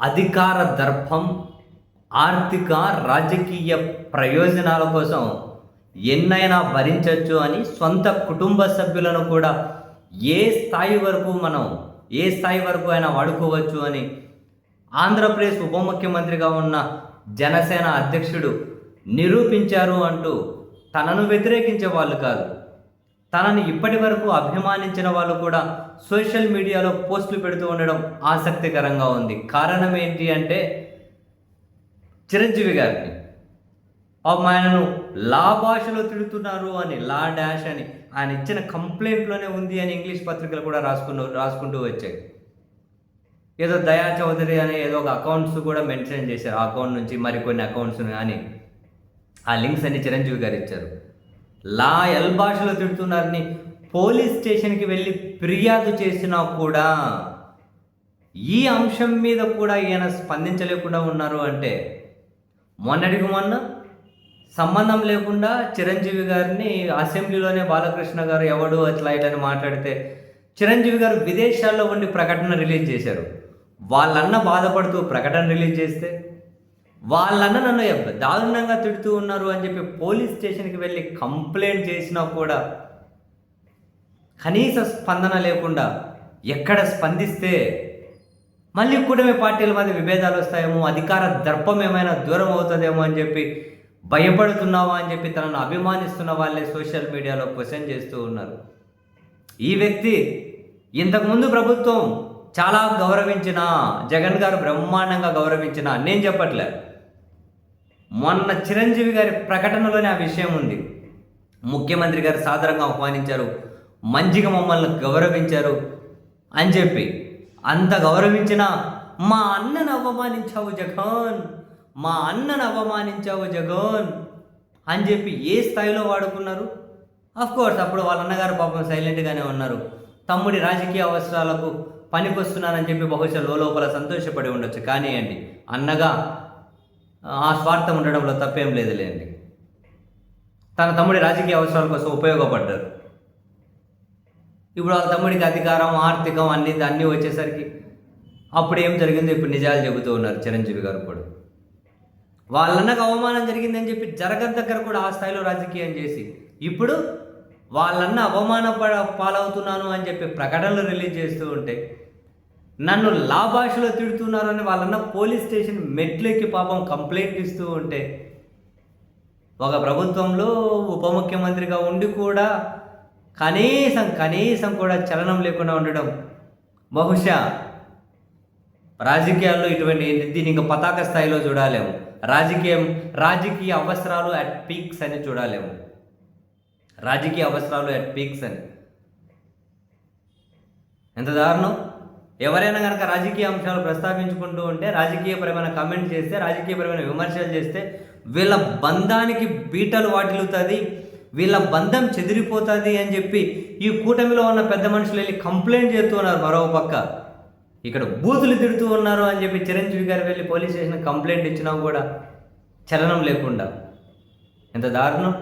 అధికార దర్పం ఆర్థిక రాజకీయ ప్రయోజనాల కోసం ఎన్నైనా భరించవచ్చు అని సొంత కుటుంబ సభ్యులను కూడా ఏ స్థాయి వరకు మనం ఏ స్థాయి వరకు అయినా వాడుకోవచ్చు అని ఆంధ్రప్రదేశ్ ఉప ముఖ్యమంత్రిగా ఉన్న జనసేన అధ్యక్షుడు నిరూపించారు అంటూ తనను వ్యతిరేకించే వాళ్ళు కాదు. తనని ఇప్పటి వరకు అభిమానించిన వాళ్ళు కూడా సోషల్ మీడియాలో పోస్టులు పెడుతూ ఉండడం ఆసక్తికరంగా ఉంది. కారణం ఏంటి అంటే చిరంజీవి గారిని ఆయనను లా భాషలో తిడుతున్నారు అని లా డాష్ అని ఆయన ఇచ్చిన కంప్లైంట్లోనే ఉంది అని ఇంగ్లీష్ పత్రికలు కూడా రాసుకున్న రాసుకుంటూ వచ్చాయి. ఏదో దయా చౌదరి అనే ఏదో ఒక అకౌంట్స్ కూడా మెన్షన్ చేశారు. ఆ అకౌంట్ నుంచి మరికొన్ని అకౌంట్స్ కానీ ఆ లింక్స్ అన్ని చిరంజీవి గారు ఇచ్చారు. లా ఎల్ భాషలో తిడుతున్నారని పోలీస్ స్టేషన్కి వెళ్ళి ఫిర్యాదు చేసినా కూడా ఈ అంశం మీద కూడా ఈయన స్పందించలేకుండా ఉన్నారు అంటే మొన్నటికి మొన్న సంబంధం లేకుండా చిరంజీవి గారిని అసెంబ్లీలోనే బాలకృష్ణ గారు ఎవడు అట్లా ఇట్లని మాట్లాడితే చిరంజీవి గారు విదేశాల్లో ఉండి ప్రకటన రిలీజ్ చేశారు. వాళ్ళన్న బాధపడుతూ ప్రకటన రిలీజ్ చేస్తే వాళ్ళన్న నన్ను దారుణంగా తిడుతూ ఉన్నారు అని చెప్పి పోలీస్ స్టేషన్కి వెళ్ళి కంప్లైంట్ చేసినా కూడా కనీస స్పందన లేకుండా ఎక్కడ స్పందిస్తే మళ్ళీ కూటమి పార్టీల మధ్య విభేదాలు వస్తాయేమో అధికార దర్పం ఏమైనా దూరం అవుతుందేమో అని చెప్పి భయపడుతున్నావా అని చెప్పి తనను అభిమానిస్తున్న వాళ్ళే సోషల్ మీడియాలో క్వశ్చన్ చేస్తూ ఉన్నారు. ఈ వ్యక్తి ఇంతకుముందు ప్రభుత్వం చాలా గౌరవించిన జగన్ గారు బ్రహ్మాండంగా గౌరవించిన నేను చెప్పట్లే. మొన్న చిరంజీవి గారి ప్రకటనలోనే ఆ విషయం ఉంది. ముఖ్యమంత్రి గారు సాధారణంగా ఆహ్వానించారు మంచిగా మమ్మల్ని గౌరవించారు అని చెప్పి. అంత గౌరవించిన మా అన్నను అవమానించావు జగన్ మా అన్నను అవమానించావు జగన్ అని చెప్పి ఏ స్థాయిలో వాడుకున్నారు? కోర్స్ అప్పుడు వాళ్ళ అన్నగారు పాపం సైలెంట్గానే ఉన్నారు. తమ్ముడి రాజకీయ అవసరాలకు పనికొస్తున్నానని చెప్పి బహుశా లోపల సంతోషపడి ఉండొచ్చు. కానివ్వండి అన్నగా ఆ స్వార్థం ఉండడంలో తప్పేం లేదులేండి తన తమ్ముడి రాజకీయ అవసరాల కోసం ఉపయోగపడ్డారు. ఇప్పుడు వాళ్ళ తమ్ముడికి అధికారం ఆర్థికం అన్ని అన్నీ వచ్చేసరికి అప్పుడు ఏం జరిగిందో ఇప్పుడు నిజాలు చెబుతూ ఉన్నారు చిరంజీవి గారు కూడా. వాళ్ళన్నకు అవమానం జరిగిందని చెప్పి జరగని దగ్గర కూడా ఆ స్థాయిలో రాజకీయం చేసి ఇప్పుడు వాళ్ళన్న అవమాన పడ పాలవుతున్నాను అని చెప్పి ప్రకటనలు రిలీజ్ చేస్తూ ఉంటే నన్ను లా భాషలో తిడుతున్నారని వాళ్ళన్న పోలీస్ స్టేషన్ మెట్లెక్కి పాపం కంప్లైంట్ ఇస్తూ ఉంటే ఒక ప్రభుత్వంలో ఉప ముఖ్యమంత్రిగా ఉండి కూడా కనీసం కనీసం కూడా చలనం లేకుండా ఉండడం బహుశా రాజకీయాల్లో ఇటువంటి దీన్ని ఇంకా పతాక స్థాయిలో చూడలేము. రాజకీయం రాజకీయ అవసరాలు అట్ పీక్స్ అని చూడలేము. రాజకీయ అవసరాలు అట్ పీక్స్ అని. ఎంత దారుణం? ఎవరైనా కనుక రాజకీయ అంశాలు ప్రస్తావించుకుంటూ ఉంటే రాజకీయపరమైన కమెంట్ చేస్తే రాజకీయపరమైన విమర్శలు చేస్తే వీళ్ళ బంధానికి బీటలు వాటిల్లుతుంది వీళ్ళ బంధం చెదిరిపోతుంది అని చెప్పి ఈ కూటమిలో ఉన్న పెద్ద మనుషులు వెళ్ళి కంప్లైంట్ చేస్తున్నారు మరో పక్క. ఇక్కడ బూతులు తిడుతూ ఉన్నారు అని చెప్పి చిరంజీవి గారు వెళ్ళి పోలీస్ స్టేషన్ కంప్లైంట్ ఇచ్చినా కూడా చలనం లేకుండా. ఎంత దారుణం?